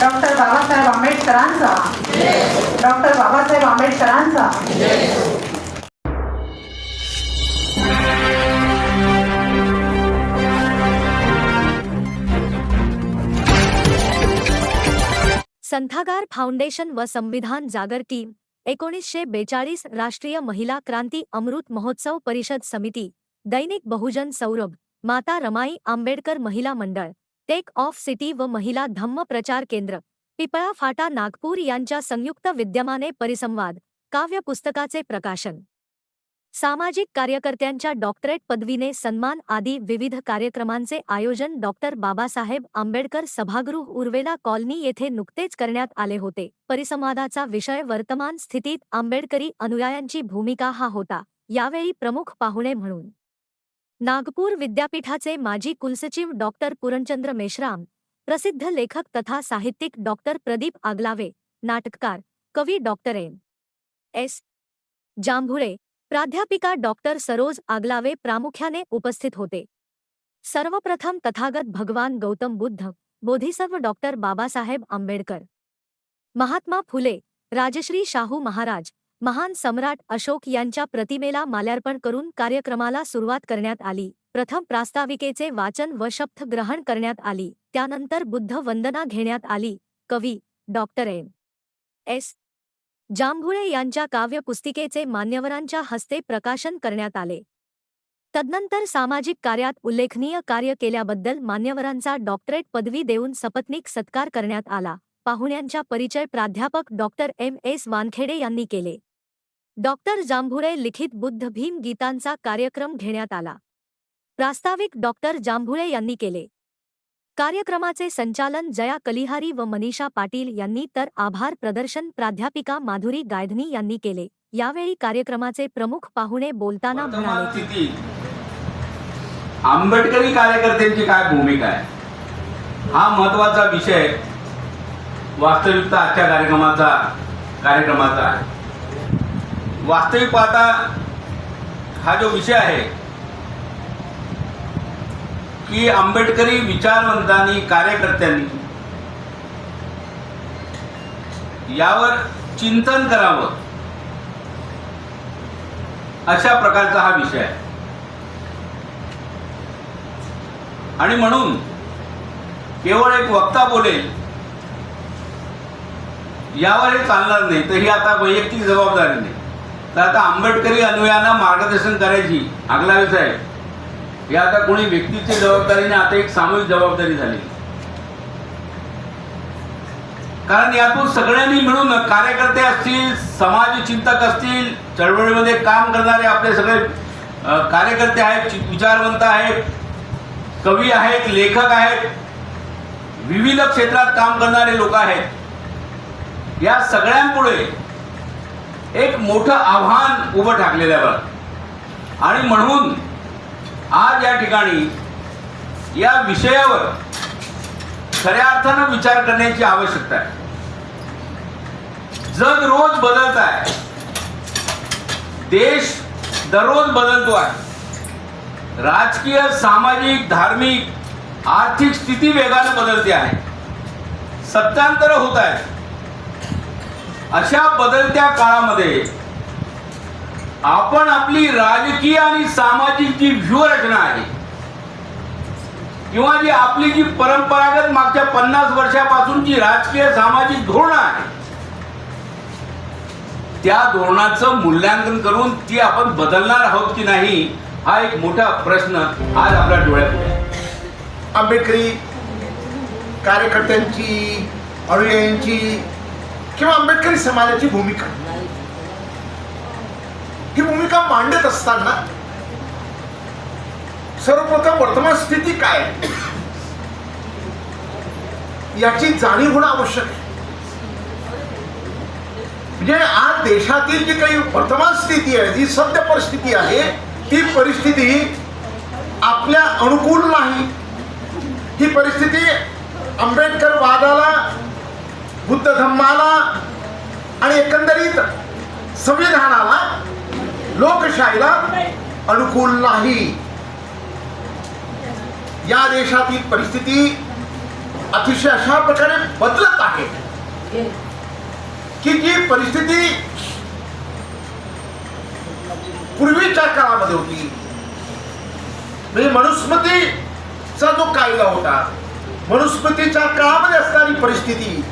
Doctor Babasaheb आंबेडकरांचा. Doctor Babasaheb आंबेडकरांचा. संथागार foundation व संविधान जागर टीम एकोणीसशे बेचाळीस राष्ट्रीय महिला क्रांती अमृत महोत्सव परिषद समिती दैनिक बहुजन सौरभ माता रमाई आंबेडकर महिला मंडळ टेक ऑफ सिटी व महिला धम्म प्रचार केंद्र पिपळा फाटा नागपूर यांच्या संयुक्त विद्यमाने परिसंवाद काव्य पुस्तकाचे प्रकाशन. सामाजिक कार्यकर्त्यांच्या डॉक्टरेट पदवीने सन्मान आदी विविध कार्यक्रमांचे आयोजन डॉक्टर बाबासाहेब आंबेडकर सभागृह उर्वेला कॉलनी येथे नुकतेच करण्यात आले होते. परिसंवादाचा विषय वर्तमान स्थितीत आंबेडकरी अनुयायांची भूमिका हा होता यावेळी प्रमुख पाहुणे म्हणून. नागपूर विद्यापीठाचे माजी कुलसचिव डॉक्टर पुरणचंद्र मेश्राम, प्रसिद्ध लेखक तथा साहित्यिक डॉक्टर प्रदीप आगलावे, नाटककार, कवी डॉक्टर एम एस. जांभुळे, प्राध्यापिका डॉक्टर सरोज आगलावे प्रामुख्याने उपस्थित होते. सर्वप्रथम तथागत भगवान गौतम बुद्ध, बोधिसत्व डॉक्टर बाबासाहेब आंबेडकर. महात्मा फुले, राजश्री शाहू महाराज महान सम्राट अशोक यांच्या प्रतिमेला माल्यार्पण करून कार्यक्रमाला सुरुवात करण्यात आली. प्रथम प्रास्ताविकेचे वाचन व शब्द ग्रहण करण्यात आली. त्यानंतर बुद्ध वंदना घेण्यात आली. कवी डॉक्टर एम. एस. जांभुळे यांच्या काव्यपुस्तिकेचे मान्यवरांच्या हस्ते प्रकाशन करण्यात आले. तदनंतर सामाजिक कार्यात उल्लेखनीय कार्य केल्याबद्दल मान्यवरांचा डॉक्टरेट पदवी देऊन सपत्नीक सत्कार करण्यात आला. पाहुण्यांच्या परिचय प्राध्यापक डॉक्टर एम. एस. वानखेडे यांनी केले. डॉक्टर जांभुळे लिखित बुद्ध भीम गीतांचा कार्यक्रम घेण्यात आला. प्रास्ताविक डॉक्टर जांभुळे यांनी केले. कार्यक्रमाचे संचालन जया कलिहारी व मनीषा पाटील यांनी तर आभार प्रदर्शन प्राध्यापिका माधुरी गायधनी यांनी केले. यावेळी कार्यक्रमाचे प्रमुख पाहुणे बोलताना म्हणाले आंबेडकरी कार्यकर्त्यांची काय भूमिका आहे? हा महत्त्वाचा विषय वास्तविकता आजच्या कार्यक्रमाचा कार्यक्रमाचा आहे. वास्तविक पाहता हा जो विषय आहे की आंबेडकरी विचारवंतांनी कार्यकर्त्यांनी यावर चिंतन करावं. अशा प्रकारचा हा विषय आहे. आणि म्हणून केवळ एक वक्ता बोलेल यावर हे चालणार नाही. तर ही आता वैयक्तिक जबाबदारी नाही. तर आता आंबेडकरी अनुयांना मार्गदर्शन करायची आगला आहे हे आता कोणी व्यक्तीची जबाबदारी नाही आता एक सामूहिक जबाबदारी झाली. कारण यातून सगळ्यांनी मिळून कार्यकर्ते असतील समाज चिंतक असतील चळवळीमध्ये काम करणारे आपले सगळे कार्यकर्ते आहेत विचारवंत आहेत कवी आहेत लेखक आहेत विविध क्षेत्रात काम करणारे लोक आहेत. या सगळ्यांपुढे एक मोठं आव्हान उभं टाकलेलं आहे आणि म्हणून आज या ठिकाणी या विषयावर खऱ्या अर्थानं विचार करण्याची आवश्यकता आहे. जग रोज बदलत आहे. देश दररोज बदलतो आहे. राजकीय सामाजिक धार्मिक आर्थिक स्थिती वेगाने बदलते आहे. सत्तांतर होत आहे. अशा बदलत्या काळामध्ये आपण आपली राजकीय आणि सामाजिक जी व्यूहरचना आहे किंवा जी आपली जी परंपरागत मागच्या पन्नास वर्षापासून जी राजकीय सामाजिक धोरणं आहे त्या धोरणाचं मूल्यांकन करून ती आपण बदलणार आहोत की नाही हा एक मोठा प्रश्न आज आपल्या डोळ्यात आंबेडकरी कार्यकर्त्यांची अनुयायांची किंवा आंबेडकरी समाजाची भूमिका. ही भूमिका मांडत असताना सर्वप्रथम वर्तमान स्थिती काय आहे? याची जाणीव होणं आवश्यक आहे. म्हणजे आज देशातील जी काही वर्तमान स्थिती आहे जी सद्य परिस्थिती आहे ती परिस्थिती आपल्या अनुकूल नाही. ही परिस्थिती आंबेडकर वादाला बुद्ध धम्माला आणि एकंदरीत संविधानाला लोकशाहीला अनुकूल नाही. या देशातील परिस्थिती अतिशय अशा प्रकारे बदलत आहे की जी परिस्थिती पूर्वीच्या काळामध्ये होती. म्हणजे मनुस्मृतीचा जो कायदा होता मनुस्मृतीच्या काळामध्ये असणारी परिस्थिती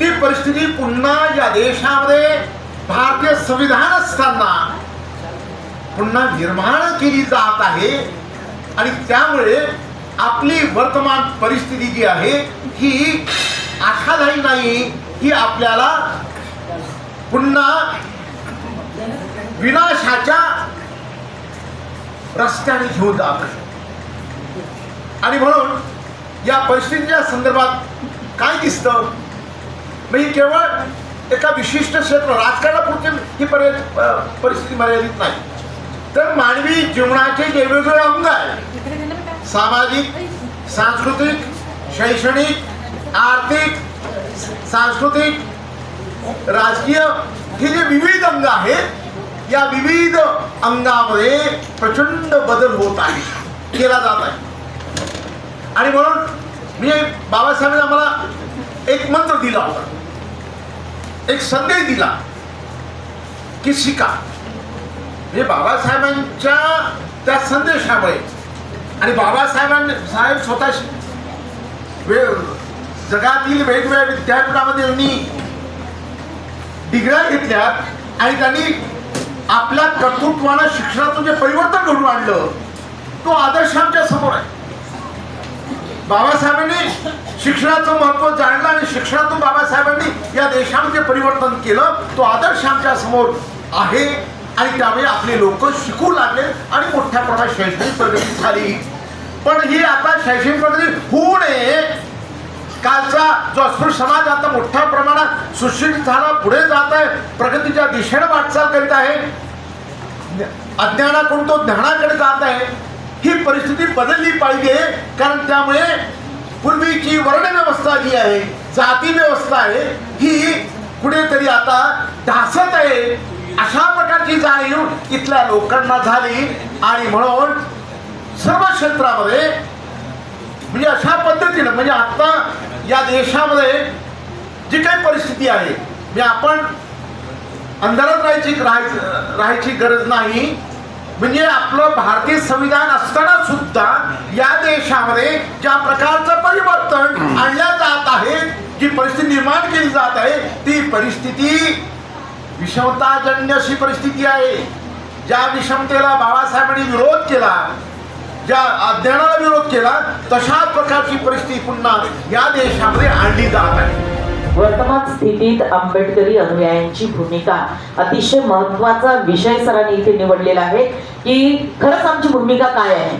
ती परिस्थिती पुन्हा या देशामध्ये भारतीय संविधान असताना पुन्हा निर्माण केली जात आहे. आणि त्यामुळे आपली वर्तमान परिस्थिती जी आहे ही आशादायी नाही ही आपल्याला पुन्हा विनाशाच्या रस्त्याने घेऊन जात आणि म्हणून या परिस्थितीच्या संदर्भात काय दिसतं? म्हणजे केवळ एका विशिष्ट क्षेत्र राजकारणापुरती ही पर्य परिस्थिती मर्यादित नाही. तर मानवी जीवनाचे वेगवेगळे अंग आहेत. सामाजिक सांस्कृतिक शैक्षणिक आर्थिक सांस्कृतिक राजकीय हे जे विविध अंग आहेत या विविध अंगामध्ये प्रचंड बदल होत आहे केला जात आहे. आणि म्हणून मी बाबासाहेबांनी आम्हाला एक मंत्र दिला होता. एक संदेश दिला की शिका. हे बाबासाहेबांच्या त्या संदेशामुळे आणि बाबासाहेबांनी साहेब स्वतः वे जगातील वेगवेगळ्या विद्यापीठामध्ये त्यांनी डिग्र्या घेतल्या आणि त्यांनी आपल्या कर्तृत्वानं शिक्षणातून जे परिवर्तन घडून आणलं तो आदर्श आमच्यासमोर आहे. बाबासाहेबांनी शिक्षणाचं महत्त्व जाणलं आणि शिक्षणातून बाबासाहेबांनी या देशामध्ये परिवर्तन केलं. तो आदर्श आमच्यासमोर आहे आणि त्यामुळे आपले लोक शिकू लागले आणि मोठ्या प्रमाणात शैक्षणिक प्रगती झाली. पण ही आता शैक्षणिक प्रगती होऊ नये. कालचा जो अस्पृश्य समाज आता मोठ्या प्रमाणात सुशिक्षित झाला पुढे जात आहे प्रगतीच्या दिशेने वाटचाल करीत आहे. अज्ञानाकडून तो ज्ञानाकडे जात आहे. ही परिस्थिती बदलली पाहिजे. कारण त्यामुळे पूर्वीची वर्ण व्यवस्था जी आहे जाती व्यवस्था आहे ही कुठेतरी आता ढासत आहे. अशा प्रकारची जाणीव इथल्या लोकांना झाली. आणि म्हणून सर्व क्षेत्रामध्ये म्हणजे अशा पद्धतीनं म्हणजे आता या देशामध्ये जी काही परिस्थिती आहे म्हणजे आपण अंधारात राहायची राहायची राहायची गरज नाही. म्हणजे आपलं भारतीय संविधान असताना सुद्धा या देशामध्ये ज्या प्रकारचं परिवर्तन आणल्या जात आहे जी परिस्थिती निर्माण केली जात आहे ती परिस्थिती विषमताजन्य अशी परिस्थिती आहे. ज्या विषमतेला बाबासाहेबांनी विरोध केला ज्या अज्ञानाला विरोध केला तशाच प्रकारची परिस्थिती पुन्हा या देशामध्ये आणली जात आहे. वर्तमान स्थितीत आंबेडकरी अनुयायांची भूमिका अतिशय महत्त्वाचा विषय सरांनी इथे निवडलेला आहे की खरंच आमची भूमिका काय आहे?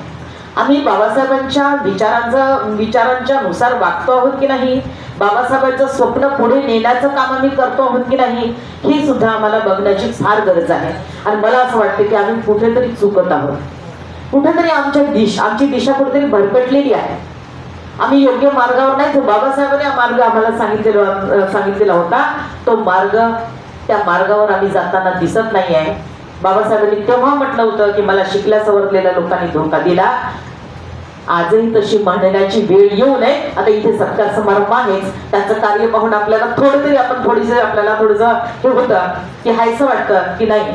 आम्ही बाबासाहेबांच्या विचारांचा विचारांच्या नुसार वागतो आहोत की नाही? बाबासाहेबांचं स्वप्न पुढे नेण्याचं काम आम्ही करतो आहोत की नाही? हे सुद्धा आम्हाला बघण्याची फार गरज आहे. आणि मला असं वाटतं की आम्ही कुठेतरी चुकत आहोत. कुठेतरी आमच्या दिश आमची दिशा कुठेतरी भरकटलेली आहे. आम्ही योग्य मार्गावर नाही. तो बाबासाहेबांनी हा मार्ग आम्हाला सांगितलेला सांगितलेला होता. तो मार्ग त्या मार्गावर आम्ही जाताना दिसत नाही आहे बाबासाहेबांनी तेव्हा म्हटलं होतं की मला शिकल्या सवरलेल्या लोकांनी धोका दिला. आजही तशी म्हणण्याची वेळ येऊ नये. आता इथे सत्कार समारंभ आहेच. त्याचं कार्य पाहून आपल्याला थोडं तरी आपण थोडीसे आपल्याला थोडंसं हे होतं की हायचं वाटतं की नाही.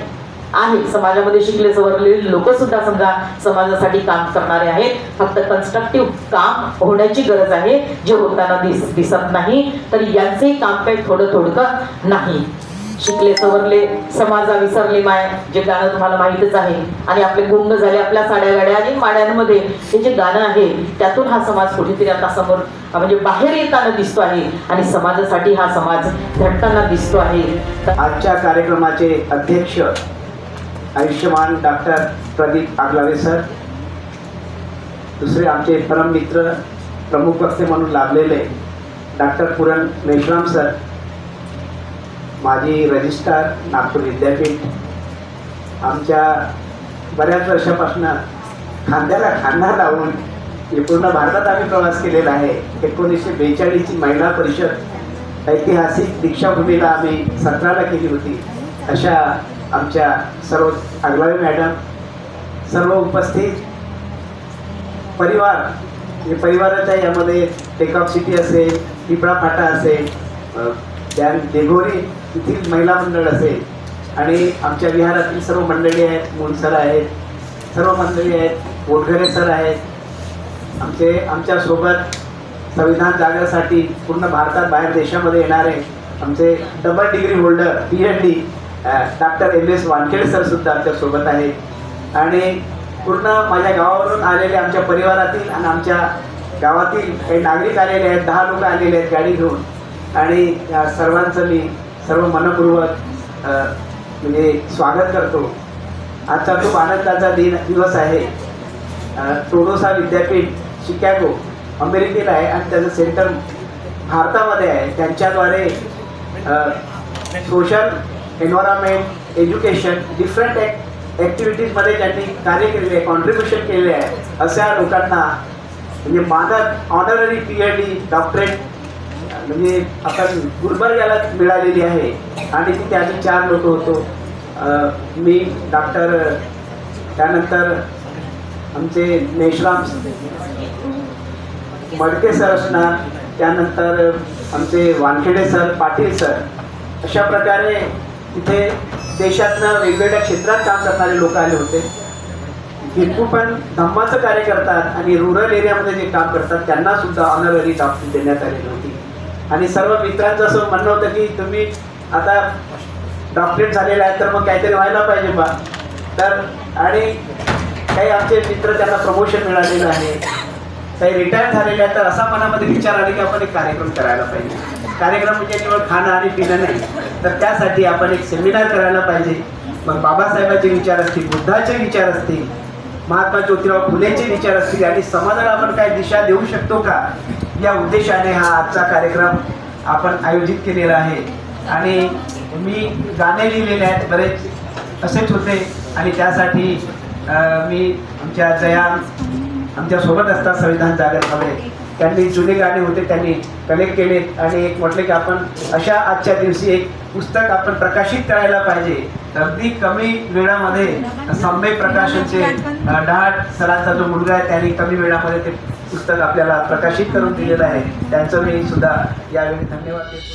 आहे. समाजामध्ये शिकले सवरलेले लोक सुद्धा समजा समाजासाठी काम करणारे आहेत. फक्त कन्स्ट्रक्टिव्ह काम होण्याची गरज आहे. जे होताना दिस दिसत नाही तर यांचंही काम काही थोडं थोडकं नाही. शिकले सवरले समाजा विसरले माय जे गाणं तुम्हाला माहीतच आहे. आणि आपले गुंग झाले आपल्या साड्या गाड्या आणि माड्यांमध्ये. हे जे गाणं आहे त्यातून हा समाज कुठेतरी आता समोर म्हणजे बाहेर येताना दिसतो आहे. आणि समाजासाठी हा समाज झटताना दिसतो आहे. तर आजच्या कार्यक्रमाचे अध्यक्ष आयुष्यमान डॉक्टर प्रदीप आगलावे सर दुसरे आमचे परम मित्र प्रमुख वक्ते म्हणून लाभलेले डॉक्टर पुरण मेश्राम सर माजी रजिस्ट्रार नागपूर विद्यापीठ. आमच्या बऱ्याच वर्षापासून खांद्याला खांदा लावून पूर्ण भारतात आम्ही प्रवास केलेला आहे एकोणीसशे बेचाळीसची महिला परिषद ऐतिहासिक दीक्षाभूमीला आम्ही सतराला केली होती. अशा आमच्या सर्व आगलावे मॅडम सर्व उपस्थित परिवार हे परिवाराच्या यामध्ये टेकऑफ सिटी असेल पिपळा फाटा असेल त्या देघोरी येथील महिला मंडळ असेल आणि आमच्या विहारातील सर्व मंडळी आहेत मुनसर आहेत सर्व मंडळी आहेत बोटघरे सर आहेत आमचे आमच्यासोबत संविधान जागरासाठी पूर्ण भारतात बाहेर देशामध्ये येणारे आमचे double degree holder P H D doctor M S Wankhede sir सुद्धा आमच्यासोबत आहेत. आणि पूर्ण माझ्या गावावरून आलेले आमच्या परिवारातील आणि आमच्या गावातील काही नागरिक आलेले आहेत दहा लोक आलेले आहेत गाडी घेऊन. आणि या सर्वांचं मी सर्व मनपूर्वक म्हणजे स्वागत करतो. आजचा खूप आनंदाचा दिन दिवस आहे. टोडोसा विद्यापीठ शिकागो अमेरिकेला आहे आणि त्याचं सेंटर भारतामध्ये आहे. त्यांच्याद्वारे सोशल एन्व्हायरमेंट एज्युकेशन डिफरंट ॲक् ॲक्टिव्हिटीजमध्ये त्यांनी कार्य केलेले आहे कॉन्ट्रीब्युशन केले आहे. अशा लोकांना म्हणजे मानद honorary P H D doctorate म्हणजे आपण गुलबर्ग्याला मिळालेली आहे. आणि तिथे आम्ही चार लोक होतो. मी डॉक्टर त्यानंतर आमचे मेश्राम मडके सर असणार. त्यानंतर आमचे वानखेडे सर पाटील सर. अशा प्रकारे तिथे देशातनं वेगवेगळ्या क्षेत्रात काम करणारे लोक आले होते. हिंदू पण धम्माचं कार्य करतात आणि रुरल एरियामध्ये जे काम करतात त्यांना सुद्धा ऑनररी डॉक्टर देण्यात आलेली होती. आणि सर्व मित्रांचं असं म्हणणं होतं की तुम्ही आता डॉक्टरेट झालेला आहे तर मग काहीतरी व्हायला पाहिजे बा. तर आणि काही आमचे मित्र त्यांना प्रमोशन मिळालेलं आहे. काही रिटायर झालेले आहेत तर असा मनामध्ये विचार आले की आपण एक कार्यक्रम करायला पाहिजे. कार्यक्रम म्हणजे केवळ खाणं आणि पिणं नाही तर त्यासाठी आपण एक सेमिनार करायला पाहिजे. मग बाबासाहेबांचे विचार असतील बुद्धाचे विचार असतील महात्मा ज्योतिराव फुलेचे विचार असतील आणि समाजाला आपण काय दिशा देऊ शकतो का? या उद्देशाने हा आजचा कार्यक्रम आपण आयोजित केलेला आहे. आणि मी गाणे लिहिलेले आहेत बरेच असेच होते. आणि त्यासाठी मी आमच्या जया आमच्यासोबत असतात संविधान जागरमध्ये त्यांनी जुने गाणे होते त्यांनी कलेक्ट केले आणि एक म्हटले की आपण अशा आजच्या दिवशी एक पुस्तक आपण प्रकाशित करायला पाहिजे. अगदी कमी वेळामध्ये सम्यक प्रकाशनचे डहाट सरांचा जो मुलगा आहे त्यांनी कमी वेळामध्ये ते पुस्तक आपल्याला प्रकाशित करून दिलेलं आहे. त्यांचं मी सुद्धा यावेळी धन्यवाद देतो.